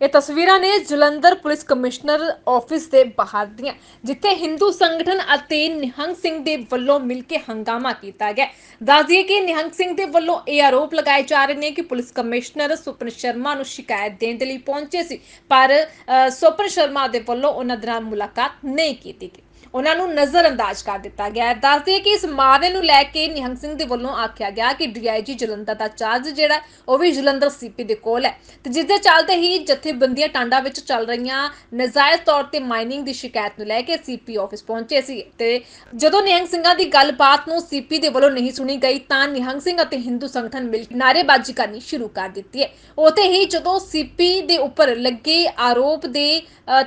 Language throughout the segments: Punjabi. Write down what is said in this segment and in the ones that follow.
ਇਹ ਤਸਵੀਰਾਂ ਨੇ ਜਲੰਧਰ ਪੁਲਿਸ ਕਮਿਸ਼ਨਰ ਆਫਿਸ ਦੇ ਬਾਹਰ ਦੀਆਂ, ਜਿੱਥੇ ਹਿੰਦੂ ਸੰਗਠਨ ਅਤੇ ਨਿਹੰਗ ਸਿੰਘ ਦੇ ਵੱਲੋਂ ਮਿਲ ਕੇ ਹੰਗਾਮਾ ਕੀਤਾ ਗਿਆ। ਦੱਸ ਦਈਏ ਕਿ ਨਿਹੰਗ ਸਿੰਘ ਦੇ ਵੱਲੋਂ ਇਹ ਆਰੋਪ ਲਗਾਏ ਜਾ ਰਹੇ ਨੇ ਕਿ ਪੁਲਿਸ ਕਮਿਸ਼ਨਰ ਸੁਪਨ ਸ਼ਰਮਾ ਨੂੰ ਸ਼ਿਕਾਇਤ ਦੇਣ ਦੇ ਲਈ ਪਹੁੰਚੇ ਸੀ, ਪਰ ਸੁਪਨ ਸ਼ਰਮਾ ਦੇ ਵੱਲੋਂ ਉਹਨਾਂ ਦੇ ਨਾਲ ਮੁਲਾਕਾਤ ਨਹੀਂ ਕੀਤੀ ਗਈ। ਉਹਨਾਂ ਨੂੰ ਨਜ਼ਰਅੰਦਾਜ਼ ਕਰ ਦਿੱਤਾ ਗਿਆ ਹੈ। ਦੱਸਦੇ ਕਿ ਇਸ ਮਾਮਲੇ ਨੂੰ ਲੈ ਕੇ ਨਿਹੰਗ ਸਿੰਘ ਦੇ ਵੱਲੋਂ ਆਖਿਆ ਗਿਆ ਕਿ ਡੀਆਈਜੀ ਜਲੰਧਰ ਦਾ ਚਾਰਜ ਜਿਹੜਾ ਉਹ ਵੀ ਜਲੰਧਰ ਸੀਪੀ ਦੇ ਕੋਲ ਹੈ। ਤੇ ਜਿਸ ਦੇ ਚੱਲਦੇ ਹੀ ਜਥੇਬੰਦੀਆਂ ਟਾਂਡਾ ਵਿੱਚ ਚੱਲ ਰਹੀਆਂ ਨਜਾਇਜ਼ ਤੌਰ ਤੇ ਮਾਈਨਿੰਗ ਦੀ ਸ਼ਿਕਾਇਤ ਨੂੰ ਲੈ ਕੇ ਸੀਪੀ ਆਫਿਸ ਪਹੁੰਚੇ ਸੀ। ਤੇ ਜਦੋਂ ਨਿਹੰਗ ਸਿੰਘਾਂ ਦੀ ਗੱਲਬਾਤ ਨੂੰ ਸੀਪੀ ਦੇ ਵੱਲੋਂ ਨਹੀਂ ਸੁਣੀ ਗਈ, ਤਾਂ ਨਿਹੰਗ ਸਿੰਘ ਅਤੇ ਹਿੰਦੂ ਸੰਗਠਨ ਮਿਲ ਕੇ ਨਾਅਰੇਬਾਜ਼ੀ ਕਰਨੀ ਸ਼ੁਰੂ ਕਰ ਦਿੱਤੀ ਹੈ। ਉਤੇ ਹੀ ਜਦੋਂ ਸੀਪੀ ਦੇ ਉੱਪਰ ਲੱਗੇ ਆਰੋਪ ਦੇ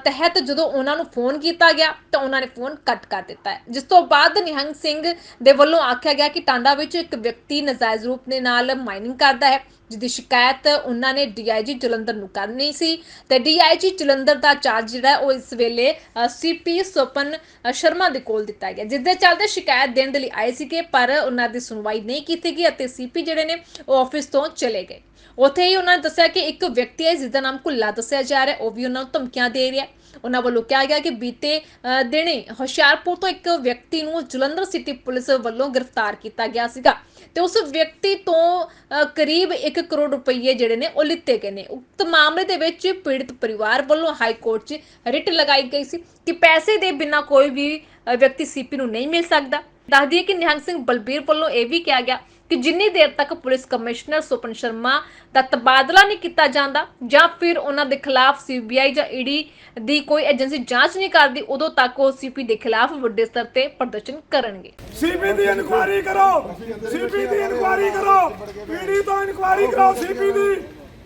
ਤਹਿਤ ਜਦੋਂ ਉਹਨਾਂ ਨੂੰ ਫੋਨ ਕੀਤਾ ਗਿਆ, ਤਾਂ ਉਹਨਾਂ ਨੇ ਫੋਨ ਕੱਟ ਕਰ ਦਿੱਤਾ ਹੈ। ਜਿਸ ਤੋਂ ਬਾਅਦ ਨਿਹੰਗ ਸਿੰਘ ਦੇ ਵੱਲੋਂ ਆਖਿਆ ਗਿਆ ਕਿ ਟਾਂਡਾ ਵਿੱਚ ਇੱਕ ਵਿਅਕਤੀ ਨਜਾਇਜ਼ ਰੂਪ ਦੇ ਨਾਲ ਮਾਈਨਿੰਗ ਕਰਦਾ ਹੈ। ਜਿਹਦੀ ਸ਼ਿਕਾਇਤ ਉਹਨਾਂ ਨੇ ਡੀਆਈਜੀ ਜਲੰਧਰ ਨੂੰ ਕਰਨੀ ਸੀ ਤੇ ਡੀਆਈਜੀ ਜਲੰਧਰ ਦਾ ਚਾਰਜ ਜਿਹੜਾ ਉਹ ਇਸ ਵੇਲੇ ਸੀਪੀ ਸੁਪਨ ਅ, ਸ਼ਰਮਾ ਦੇ ਕੋਲ ਦਿੱਤਾ ਗਿਆ ਜਿਸ ਦੇ ਚੱਲਦੇ ਸ਼ਿਕਾਇਤ ਦੇਣ ਦੇ ਲਈ ਆਏ ਸੀਗੇ ਪਰ ਉਹਨਾਂ ਦੀ ਸੁਣਵਾਈ ਨਹੀਂ ਕੀਤੀ ਗਈ ਅਤੇ ਸੀਪੀ ਜਿਹੜੇ ਨੇ ਉਹ ਆਫਿਸ ਤੋਂ ਚਲੇ ਗਏ। ਉੱਥੇ ਹੀ ਉਹਨਾਂ ਨੇ ਦੱਸਿਆ ਕਿ ਇੱਕ ਵਿਅਕਤੀ ਹੈ ਜਿਸ ਦਾ ਨਾਮ ਕੁੱਲਾ ਦੱਸਿਆ ਜਾ ਰਿਹਾ ਉਹ ਵੀ ਉਹਨਾਂ ਨੂੰ ਧਮਕੀਆਂ ਦੇ ਰਿਹਾ। ਉਹਨਾਂ ਵੱਲੋਂ ਕਿਹਾ ਗਿਆ ਕਿ ਬੀਤੇ ਅ, ਦਿਨੇ ਹੁਸ਼ਿਆਰਪੁਰ ਤੋਂ ਇੱਕ ਵਿਅਕਤੀ ਨੂੰ ਜਲੰਧਰ ਸਿਟੀ ਪੁਲਿਸ ਵੱਲੋਂ ਗ੍ਰਿਫਤਾਰ ਕੀਤਾ ਗਿਆ ਸੀਗਾ। ਤੇ ਉਸ ਵਿਅਕਤੀ ਤੋਂ ਕਰੀਬ 1 ਕਰੋੜ ਰੁਪਏ ਜਿਹੜੇ ਨੇ ਉਹ ਲਿੱਤੇ ਗਏ ਨੇ। ਉਕਤ ਮਾਮਲੇ ਦੇ ਵਿੱਚ ਪੀੜਤ ਪਰਿਵਾਰ ਵੱਲੋਂ ਹਾਈ ਕੋਰਟ 'ਚ ਰਿਟ ਲਗਾਈ ਗਈ ਸੀ ਕਿ ਪੈਸੇ ਦੇ ਬਿਨਾਂ ਕੋਈ ਵੀ ਅ, ਵਿਅਕਤੀ ਸੀਪੀ ਨੂੰ ਨਹੀਂ ਮਿਲ ਸਕਦਾ। ਦੱਸ ਦਈਏ ਕਿ ਨਿਹੰਗ ਸਿੰਘ ਬਲਬੀਰ ਵੱਲੋਂ ਇਹ ਵੀ ਕਿਹਾ ਗਿਆ ਕਿ ਜਿੰਨੀ ਦੇਰ ਤੱਕ ਪੁਲਿਸ ਕਮਿਸ਼ਨਰ ਸੁਪਨ ਸ਼ਰਮਾ ਦਾ ਤਬਾਦਲਾ ਨਹੀਂ ਕੀਤਾ ਜਾਂਦਾ ਜਾਂ ਫਿਰ ਉਹਨਾਂ ਦੇ ਖਿਲਾਫ ਸੀਬੀਆਈ ਜਾਂ ਈਡੀ ਦੀ ਕੋਈ ਏਜੰਸੀ ਜਾਂਚ ਨਹੀਂ ਕਰਦੀ ਉਦੋਂ ਤੱਕ ਉਹ ਸੀਪੀ ਦੇ ਖਿਲਾਫ ਵੱਡੇ ਸਤਰ ਤੇ ਪ੍ਰਦਰਸ਼ਨ ਕਰਨਗੇ। ਸੀਪੀ ਦੀ ਇਨਕੁਆਰੀ ਕਰੋ! ਸੀਪੀ ਦੀ ਇਨਕੁਆਰੀ ਕਰੋ! ਪੀੜੀ ਤੋਂ ਇਨਕੁਆਰੀ ਕਰੋ ਸੀਪੀ ਦੀ!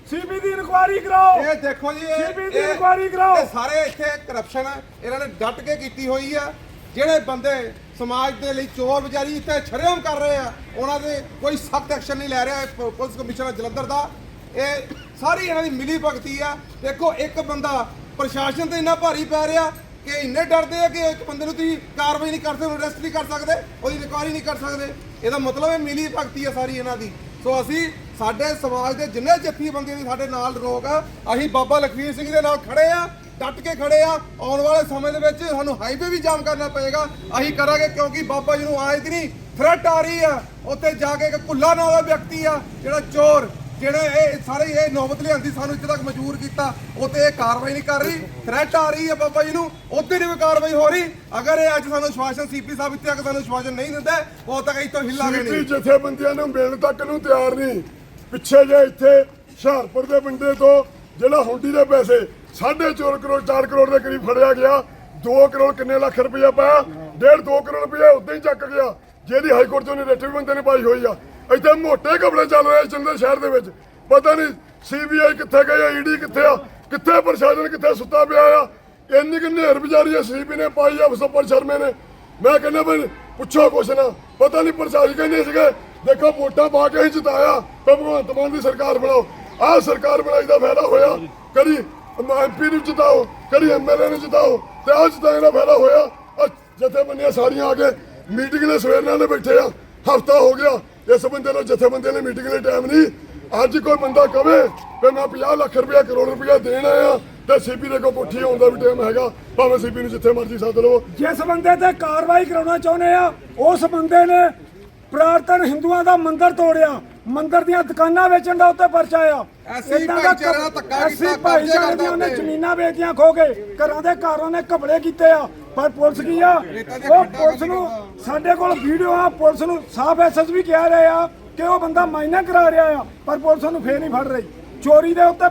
ਸੀਪੀ ਦੀ ਇਨਕੁਆਰੀ ਕਰੋ! ਇਹ ਦੇਖੋ ਜੀ ਇਹ CBI ਦੀ ਇਹ- ਕਰਾਓ। ਇਹ ਸਾਰੇ ਇੱਥੇ ਕਰਪਸ਼ਨ ਇਹਨਾਂ ਨੇ ਡਟ ਕੇ ਕੀਤੀ ਹੋਈ ਆ। ਜਿਹੜੇ ਬੰਦੇ ਸਮਾਜ ਦੇ ਲਈ ਚੋਰ ਵਿਚਾਰੀ ਇੱਥੇ ਛੜੇਮ ਕਰ ਰਹੇ ਆ। ਉਹਨਾਂ ਦੇ ਕੋਈ ਸਖਤ ਐਕਸ਼ਨ ਨਹੀਂ ਲੈ ਰਿਹਾ ਪੁਲਿਸ ਕਮਿਸ਼ਨਰ ਜਲੰਧਰ ਦਾ। ਇਹ ਸਾਰੀ ਇਹਨਾਂ ਦੀ ਮਿਲੀ ਭਗਤੀ ਆ। ਦੇਖੋ, ਇੱਕ ਬੰਦਾ ਪ੍ਰਸ਼ਾਸਨ ਤੇ ਇੰਨਾ ਭਾਰੀ ਪੈ ਰਿਹਾ ਕਿ ਇੰਨੇ ਡਰਦੇ ਆ ਕਿ ਇੱਕ ਬੰਦੇ ਨੂੰ ਤੁਸੀਂ ਕਾਰਵਾਈ ਨਹੀਂ ਕਰ ਸਕਦੇ ਅਰੈਸਟ ਨਹੀਂ ਕਰ ਸਕਦੇ, ਉਹਦੀ ਇਨਕੁਆਇਰੀ ਨਹੀਂ ਕਰ ਸਕਦੇ। ਇਹਦਾ ਮਤਲਬ ਹੈ ਮਿਲੀ ਭਗਤੀ ਆ ਸਾਰੀ ਇਹਨਾਂ ਦੀ। ਸੋ ਅਸੀਂ ਸਾਡੇ ਸਮਾਜ ਦੇ ਜਿੰਨੇ ਜਥੇਬੰਦੀਆਂ ਦੀ ਸਾਡੇ ਨਾਲ ਲੋਕ ਆ। ਅਸੀਂ ਬਾਬਾ ਲਖਵੀਰ ਸਿੰਘ ਦੇ ਨਾਲ ਖੜੇ ਆ। ਡਟ ਕੇ ਖੜੇ ਆ। ਆਉਣ ਵਾਲੇ ਸਮੇਂ ਦੇ ਵਿੱਚ ਸਾਨੂੰ ਹਾਈਵੇ ਵੀ ਜਾਮ ਕਰਨਾ ਪਏਗਾ। ਅਸੀਂ ਕਰਾਂਗੇ ਕਿਉਂਕਿ ਬਾਬਾ ਜੀ ਨੂੰ ਆਏ ਦੀ ਨਹੀਂ ਥ੍ਰੈਟ ਆ ਰਹੀ ਆ। ਉੱਥੇ ਜਾ ਕੇ ਇੱਕ ਕੁੱਲਾ ਨਾਂ ਦਾ ਵਿਅਕਤੀ ਆ ਜਿਹੜਾ ਚੋਰ ਜਿਹੜੇ ਇਹ ਸਾਰੇ ਇਹ ਨੌਬਤ ਲਿਆਂਦੀ ਸਾਨੂੰ ਇੱਥੇ ਤੱਕ ਮਜਬੂਰ ਕੀਤਾ। ਉੱਤੇ ਇਹ ਕਾਰਵਾਈ ਨਹੀਂ ਕਰ ਰਹੀ। ਥ੍ਰੈਟ ਆ ਰਹੀ ਹੈ ਬਾਬਾ ਜੀ ਨੂੰ। ਉੱਤੇ ਨਹੀਂ ਕੋਈ ਕਾਰਵਾਈ ਹੋ ਰਹੀ। ਅਗਰ ਇਹ ਅੱਜ ਸਾਨੂੰ ਸ਼ਵਾਸਨ ਸੀਪੀ ਸਾਹਿਬ ਇੱਥੇ ਆ ਕੇ ਸਾਨੂੰ ਸ਼ਵਾਸਨ ਨਹੀਂ ਦਿੰਦੇ ਉਹ ਤੱਕ ਇੱਥੋਂ ਹਿੱਲਾਂਗੇ ਨਹੀਂ। ਜਥੇਬੰਦੀਆਂ ਨੂੰ ਮਿਲਣ ਤੱਕ ਨੂੰ ਤਿਆਰ ਨਹੀਂ। ਪਿੱਛੇ ਜੇ ਇੱਥੇ ਹੁਸ਼ਿਆਰਪੁਰ ਦੇ ਬੰਦੇ ਤੋਂ ਜਿਹੜਾ ਹੁੰਡੀ ਦੇ ਪੈਸੇ 4.5 ਕਰੋੜ 4 ਕਰੋੜ ਦੇ ਕਰੀਬ ਫੜਿਆ ਗਿਆ। 2 ਕਰੋੜ ਕਿੰਨੇ ਲੱਖ ਰੁਪਇਆ ਪਾਇਆ? 1.5 2 ਕਰੋੜ ਰੁਪਇਆ ਉਦਾਂ ਹੀ ਚੱਕ ਗਿਆ। ਜਿਹਦੀ ਹਾਈ ਕੋਰਟ ਤੋਂ ਰੇਟ ਵੀ ਬੰਦੇ ਨੇ ਪਾਈ ਹੋਈ ਆ। ਇੱਥੇ ਮੋਟੇ ਕਪੜੇ ਚੱਲ ਰਹੇ ਚੰਦੇ ਸ਼ਹਿਰ ਦੇ ਵਿੱਚ। ਪਤਾ ਨਹੀਂ ਸੀਬੀਆਈ ਕਿੱਥੇ ਗਈ ਈਡੀ ਕਿੱਥੇ ਆ, ਕਿੱਥੇ ਪ੍ਰਸ਼ਾਸਨ ਕਿੱਥੇ ਸੁੱਤਾ ਪਿਆ ਆ। ਇੰਨੀ ਕਿ ਨੇਰ ਵਿਚਾਰੀ ਸੀਬੀ ਨੇ ਪਾਈ ਆ ਸੁਪਰ ਸ਼ਰਮੇ ਨੇ। ਮੈਂ ਕਹਿੰਦਾ ਵੀ ਪੁੱਛੋ ਕੁਛ ਨਾ। ਪਤਾ ਨਹੀਂ ਪ੍ਰਸ਼ਾਸਨ ਕਹਿੰਦੇ ਸੀਗੇ, ਦੇਖੋ ਵੋਟਾਂ ਪਾ ਕੇ ਹੀ ਜਿਤਾਇਆ, ਤੇ ਭਗਵੰਤ ਮਾਨ ਦੀ ਸਰਕਾਰ ਬਣਾਓ। ਆਹ ਸਰਕਾਰ ਬਣਾਈ ਦਾ ਫਾਇਦਾ ਹੋਇਆ। ਕਦੀ ਐਮਪੀ ਨੂੰ ਜਿਤਾਓ ਕਦੀ ਐਮਐਲਏ ਨੂੰ ਜਿਤਾਓ, ਤੇ ਆਹ ਜਿਤਾਏ ਦਾ ਫਾਇਦਾ ਹੋਇਆ। ਜਥੇਬੰਦੀਆਂ ਸਾਰੀਆਂ ਆ ਕੇ ਮੀਟਿੰਗ ਦੇ ਸਵੇਰ ਨਾਲ ਬੈਠੇ ਆ। ਹਫਤਾ ਹੋ ਗਿਆ, ਇਸ ਬੰਦੇ ਨੂੰ ਜਥੇਬੰਦੀਆਂ ਨੇ ਮੀਟਿੰਗ ਦੇ ਟਾਈਮ ਨਹੀਂ। ਅੱਜ ਕੋਈ ਬੰਦਾ ਕਵੇ ਕਿ ਮੈਂ 50 ਲੱਖ ਰੁਪਇਆ, ਕਰੋੜ ਰੁਪਇਆ ਦੇਣ ਆਇਆ, ਤੇ ਸੀਪੀ ਦੇ ਕੋ ਪੁੱਠੀ ਆਉਣ ਦਾ ਵੀ ਟਾਈਮ ਹੈਗਾ। ਭਾਵੇਂ ਸੀਪੀ ਨੂੰ ਜਿੱਥੇ ਮਰਜ਼ੀ ਸੱਦ ਲਵੋ। ਜਿਸ ਬੰਦੇ ਤੇ ਕਾਰਵਾਈ ਕਰਾਉਣਾ ਚਾਹੁੰਦੇ ਆ, ਉਸ ਬੰਦੇ ਨੇ ਪ੍ਰਾਰਥਨ ਹਿੰਦੂਆਂ ਦਾ ਮੰਦਿਰ ਤੋੜਿਆ। ਮੰਦਿਰ ਦੀਆਂ ਦੁਕਾਨਾਂ ਵੇਚਣ ਦਾ ਉੱਤੇ ਪਰਚਾ ਆ ਐਸੀ ਏਦਾਂ ਦਾ ਭਾਈਚਾਰੇ ਨਾਲ ਧੱਕਾ ਐਸੀ ਕੀਤਾ, ਕਬਜ਼ੇ ਭਾਈਚਾਰੇ ਕਰਦਾ ਦੀਆਂ ਉਹਨੇ ਉੱਤੇ। ਜ਼ਮੀਨਾਂ ਵੇਚੀਆਂ ਖੋ ਕੇ ਘਰਾਂ ਦੇ ਘਰ ਉਹਨੇ ਘਪਲੇ ਕੀਤੇ ਆ ਪਰ ਪੁਲਿਸ ਕੀ ਆ ਰੇਤਾਂ ਦੀਆਂ ਉਹ ਖੱਡਾਂ ਪੁਲਿਸ ਨੂੰ। ਸਾਡੇ ਕੋਲ ਵੀਡੀਓ ਆ ਪੁਲਿਸ ਨੂੰ ਸਾਫ਼ ਐਸਐਸ ਵੀ ਕਹਿ ਰਹੇ ਆ ਕਿ ਉਹ ਬੰਦਾ ਮਾਇਨਾ ਕਰਾ ਰਿਹਾ ਆ ਪਰ ਪੁਲਿਸ ਉਹਨੂੰ ਫੇਰ ਨਹੀਂ ਫੜ ਰਹੀ ਚੋਰੀ ਦੇ ਉੱਤੇ